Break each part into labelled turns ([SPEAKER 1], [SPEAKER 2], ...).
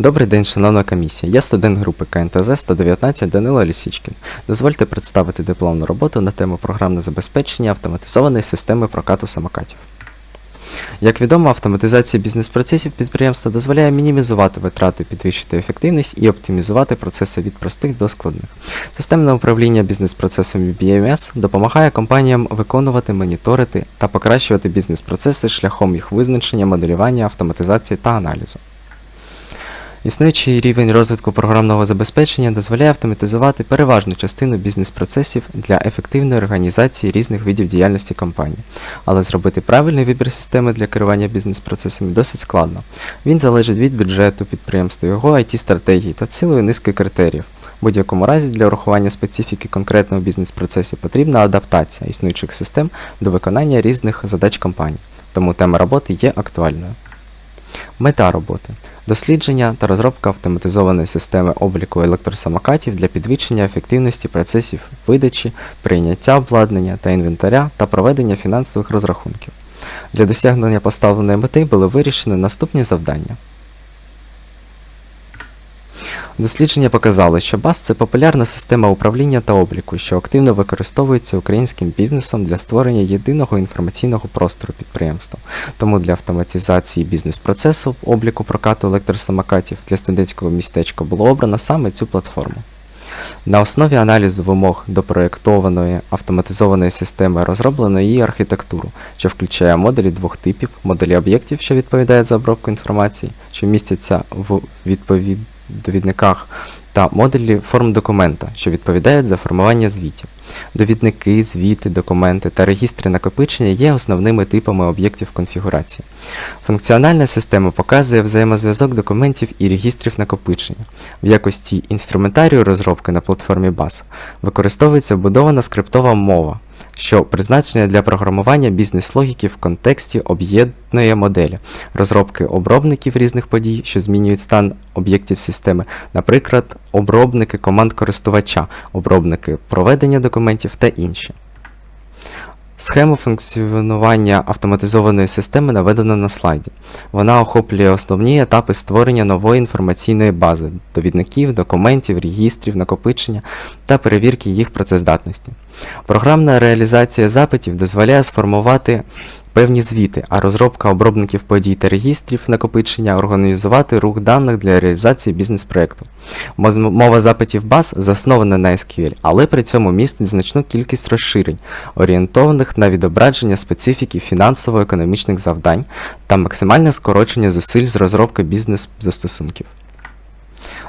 [SPEAKER 1] Добрий день, шановна комісія. Я студент групи КНТЗ 119 Данило Лісічкін. Дозвольте представити дипломну роботу на тему програмне забезпечення автоматизованої системи прокату самокатів. Як відомо, автоматизація бізнес-процесів підприємства дозволяє мінімізувати витрати, підвищити ефективність і оптимізувати процеси від простих до складних. Системне управління бізнес-процесами BMS допомагає компаніям виконувати, моніторити та покращувати бізнес-процеси шляхом їх визначення, моделювання, автоматизації та аналізу. Існуючий рівень розвитку програмного забезпечення дозволяє автоматизувати переважну частину бізнес-процесів для ефективної організації різних видів діяльності компанії. Але зробити правильний вибір системи для керування бізнес-процесами досить складно. Він залежить від бюджету підприємства, його IT-стратегії та цілої низки критеріїв. В будь-якому разі для урахування специфіки конкретного бізнес-процесу потрібна адаптація існуючих систем до виконання різних задач компанії, тому тема роботи є актуальною. Мета роботи дослідження та розробка автоматизованої системи обліку електросамокатів для підвищення ефективності процесів видачі, прийняття обладнання та інвентаря та проведення фінансових розрахунків. Для досягнення поставленої мети були вирішені наступні завдання. Дослідження показали, що BAS – це популярна система управління та обліку, що активно використовується українським бізнесом для створення єдиного інформаційного простору підприємства. Тому для автоматизації бізнес-процесу обліку прокату електросамокатів для студентського містечка було обрано саме цю платформу. На основі аналізу вимог до проєктованої автоматизованої системи розроблено її архітектуру, що включає модулі двох типів, модулі об'єктів, що відповідають за обробку інформації, що містяться в відповідниках, та модулі форм документа, що відповідають за формування звітів. Довідники, звіти, документи та регістри накопичення є основними типами об'єктів конфігурації. Функціональна система показує взаємозв'язок документів і регістрів накопичення. В якості інструментарію розробки на платформі BAS використовується вбудована скриптова мова, що призначення для програмування бізнес-логіки в контексті об'єднує моделі, розробки обробників різних подій, що змінюють стан об'єктів системи, наприклад, обробники команд користувача, обробники проведення документів та інші. Схему функціонування автоматизованої системи наведена на слайді. Вона охоплює основні етапи створення нової інформаційної бази, довідників, документів, регістрів, накопичення та перевірки їх працездатності. Програмна реалізація запитів дозволяє сформувати певні звіти, а розробка обробників подій та регістрів накопичення організувати рух даних для реалізації бізнес-проєкту. Моз- Мова запитів баз заснована на SQL, але при цьому містить значну кількість розширень, орієнтованих на відображення специфіки фінансово-економічних завдань та максимальне скорочення зусиль з розробки бізнес-застосунків.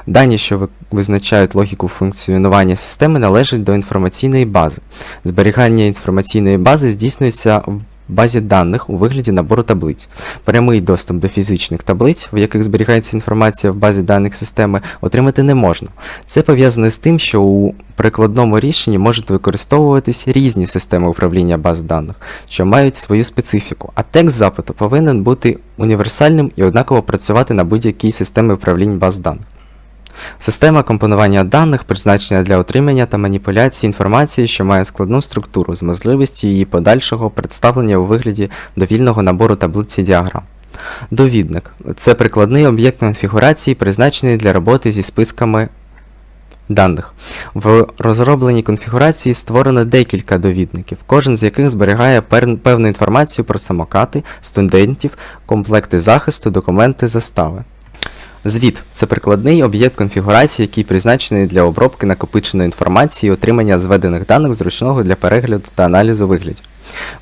[SPEAKER 1] Дані, що визначають логіку функціонування системи, належать до інформаційної бази. Зберігання інформаційної бази здійснюється в базі даних у вигляді набору таблиць. Прямий доступ до фізичних таблиць, в яких зберігається інформація в базі даних системи, отримати не можна. Це пов'язане з тим, що у прикладному рішенні можуть використовуватись різні системи управління баз даних, що мають свою специфіку, а текст запиту повинен бути універсальним і однаково працювати на будь-якій системі управління баз даних. Система компонування даних призначена для отримання та маніпуляції інформації, що має складну структуру з можливістю її подальшого представлення у вигляді довільного набору таблиці діаграм. Довідник це прикладний об'єкт конфігурації, призначений для роботи зі списками даних. В розробленій конфігурації створено декілька довідників, кожен з яких зберігає певну інформацію про самокати, студентів, комплекти захисту, документи, застави. Звіт це прикладний об'єкт конфігурації, який призначений для обробки накопиченої інформації і отримання зведених даних зручного для перегляду та аналізу виглядів.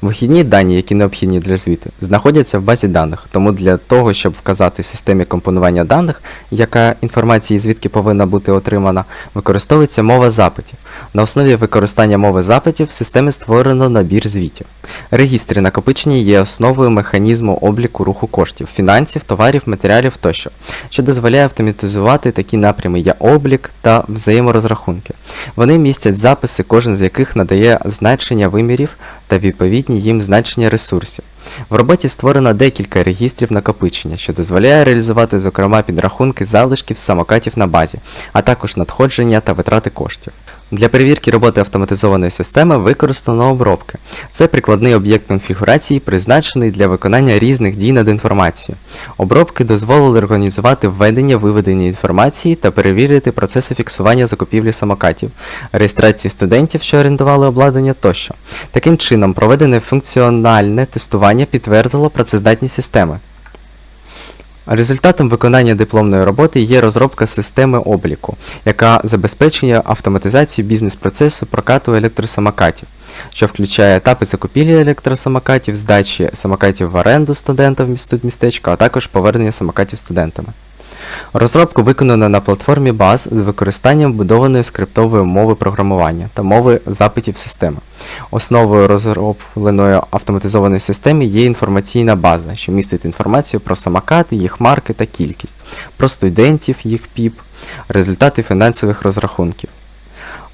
[SPEAKER 1] Вихідні дані, які необхідні для звіту, знаходяться в базі даних, тому для того, щоб вказати системі компонування даних, яка інформація і звідки повинна бути отримана, використовується мова запитів. На основі використання мови запитів в системі створено набір звітів. Регістри накопичення є основою механізму обліку руху коштів, фінансів, товарів, матеріалів тощо, що дозволяє автоматизувати такі напрями як облік та взаєморозрахунки. Вони містять записи, кожен з яких надає значення вимірів та відповідні їм значення ресурсів. В роботі створено декілька регістрів накопичення, що дозволяє реалізувати, зокрема, підрахунки залишків самокатів на базі, а також надходження та витрати коштів. Для перевірки роботи автоматизованої системи використано обробки. Це прикладний об'єкт конфігурації, призначений для виконання різних дій над інформацією. Обробки дозволили організувати введення виведення інформації та перевірити процеси фіксування закупівлі самокатів, реєстрації студентів, що орендували обладнання тощо. Таким чином, проведене функціональне тестування підтвердило працездатність системи. Результатом виконання дипломної роботи є розробка системи обліку, яка забезпечує автоматизацію бізнес-процесу прокату електросамокатів, що включає етапи закупівлі електросамокатів, здачі самокатів в оренду студентам містечка, а також повернення самокатів студентами. Розробку виконано на платформі баз з використанням будованої скриптової мови програмування та мови запитів системи. Основою розробленої автоматизованої системи є інформаційна база, що містить інформацію про самокати, їх марки та кількість, про студентів, їх ПІП, результати фінансових розрахунків.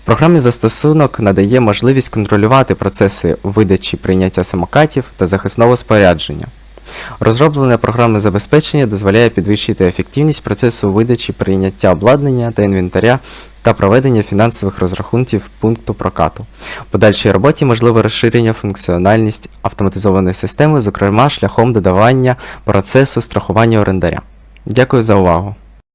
[SPEAKER 1] Програмний застосунок надає можливість контролювати процеси видачі прийняття самокатів та захисного спорядження. Розроблене програмне забезпечення дозволяє підвищити ефективність процесу видачі прийняття обладнання та інвентаря та проведення фінансових розрахунків пункту прокату. В подальшій роботі можливе розширення функціональність автоматизованої системи, зокрема шляхом додавання процесу страхування орендаря. Дякую за увагу.